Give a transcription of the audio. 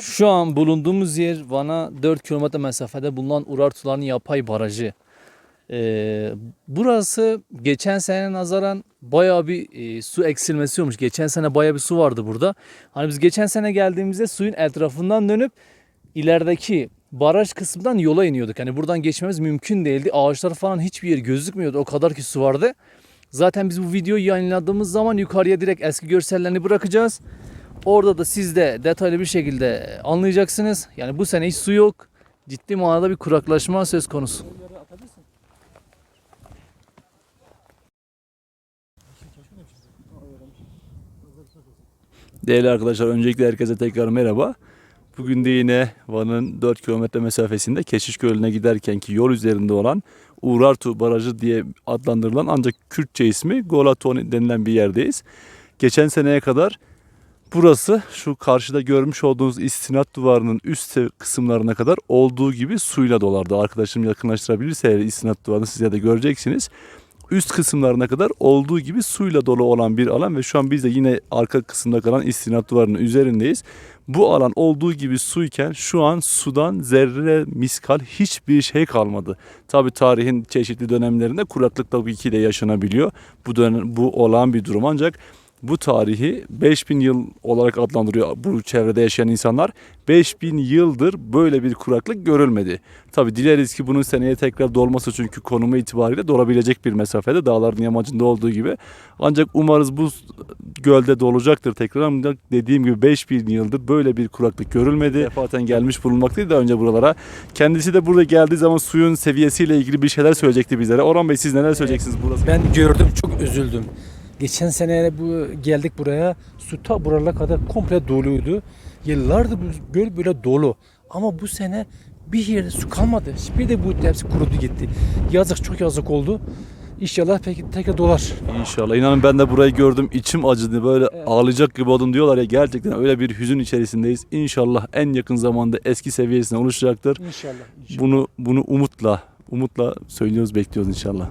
Şu an bulunduğumuz yer Van'a 4 kilometre mesafede bulunan Urartuların Yapay Barajı. Ee, burası geçen sene nazaran bayağı bir e, su eksilmesi olmuş. Geçen sene bayağı bir su vardı burada. Hani biz geçen sene geldiğimizde suyun etrafından dönüp ilerideki baraj kısmından yola iniyorduk. Hani buradan geçmemiz mümkün değildi. Ağaçlar falan hiçbir yer gözükmüyordu. O kadar ki su vardı. Zaten biz bu videoyu yayınladığımız zaman yukarıya direkt eski görsellerini bırakacağız. Orada da siz de detaylı bir şekilde anlayacaksınız. Yani bu sene hiç su yok. Ciddi manada bir kuraklaşma söz konusu. Değerli arkadaşlar öncelikle herkese tekrar merhaba. Bugün de yine Van'ın 4 kilometre mesafesinde Keşiş Gölü'ne giderkenki yol üzerinde olan Uğrartu Barajı diye adlandırılan ancak Kürtçe ismi Golaton denilen bir yerdeyiz. Geçen seneye kadar burası şu karşıda görmüş olduğunuz istinat duvarının üst kısımlarına kadar olduğu gibi suyla dolardı. Arkadaşım yakınlaştırabilirse eğer istinat duvarını size de göreceksiniz üst kısımlarına kadar olduğu gibi suyla dolu olan bir alan ve şu an biz de yine arka kısımda kalan istinat duvarının üzerindeyiz. Bu alan olduğu gibi suyken şu an sudan zerre miskal hiçbir şey kalmadı. Tabi tarihin çeşitli dönemlerinde kuraklık tabii ki de yaşanabiliyor. Bu dönem, bu olağan bir durum ancak bu tarihi 5000 yıl olarak adlandırıyor bu çevrede yaşayan insanlar. 5000 yıldır böyle bir kuraklık görülmedi. Tabi dileriz ki bunun seneye tekrar dolması çünkü konumu itibariyle dolabilecek bir mesafede dağların yamacında olduğu gibi. Ancak umarız bu gölde dolacaktır tekrar ama dediğim gibi 5000 yıldır böyle bir kuraklık görülmedi. Defaten gelmiş bulunmaktaydı daha önce buralara. Kendisi de burada geldiği zaman suyun seviyesiyle ilgili bir şeyler söyleyecekti bizlere. Orhan Bey siz neler söyleyeceksiniz burası? Ben gördüm çok üzüldüm. Geçen sene bu geldik buraya su ta buralara kadar komple doluydu. Yıllardır bu göl böyle dolu. Ama bu sene bir yerde su kalmadı. Bir de bu hepsi kurudu gitti. Yazık çok yazık oldu. İnşallah peki tekrar dolar. İnşallah. İnanın ben de burayı gördüm. içim acıdı. Böyle ağlayacak gibi oldum diyorlar ya. Gerçekten öyle bir hüzün içerisindeyiz. İnşallah en yakın zamanda eski seviyesine ulaşacaktır. İnşallah. Bunu bunu umutla umutla söylüyoruz, bekliyoruz inşallah.